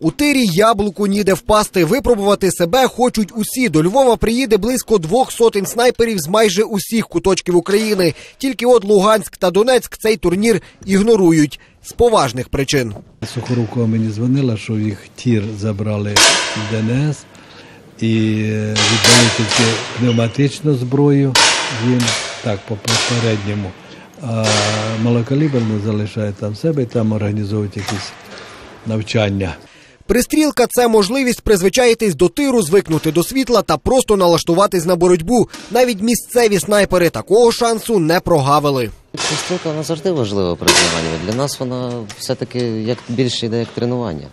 У тирі яблуку ніде впасти. Випробувати себе хочуть усі. До Львова приїде близько двох сотень снайперів з майже усіх куточків України. Тільки от Луганськ та Донецьк цей турнір ігнорують з поважних причин. Сухорукова мені дзвонила, що їх тір забрали в ДНС і віддали тільки пневматичну зброю їм, так, по попередньому. А малокаліберну залишають там себе там організовують якісь навчання. Пристрілка це можливість призвичаїтись до тиру, звикнути до світла та просто налаштуватись на боротьбу. Навіть місцеві снайпери такого шансу не прогавили. Стрілка вона завжди важлива при. Для нас вона все-таки як більше йде як тренування.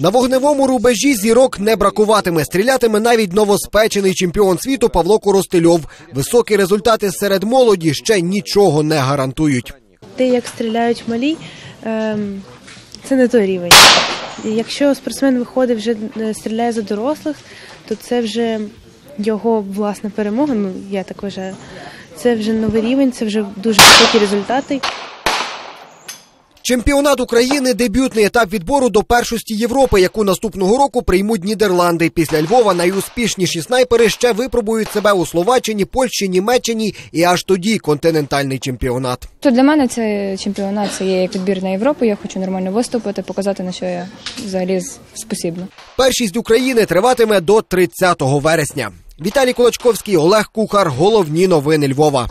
На вогневому рубежі зірок не бракуватиме. Стрілятиме навіть новоспечений чемпіон світу Павло Коростельов. Високі результати серед молоді ще нічого не гарантують. Те, як стріляють малі, ем, це не той рівень. Якщо спортсмен виходить вже е, стріляє за дорослих, то це вже його власна перемога. Ну я так вважаю. Це вже новий рівень, це вже дуже високі результати. Чемпіонат України дебютний етап відбору до першості Європи, яку наступного року приймуть Нідерланди. Після Львова найуспішніші снайпери ще випробують себе у Словаччині, Польщі, Німеччині і аж тоді континентальний чемпіонат. То для мене це чемпіонат, це є як відбір на Європу. Я хочу нормально виступити, показати на що я взагалі спосібна. Першість України триватиме до 30 вересня. Віталій Кулачковський, Олег Кухар. Головні новини Львова.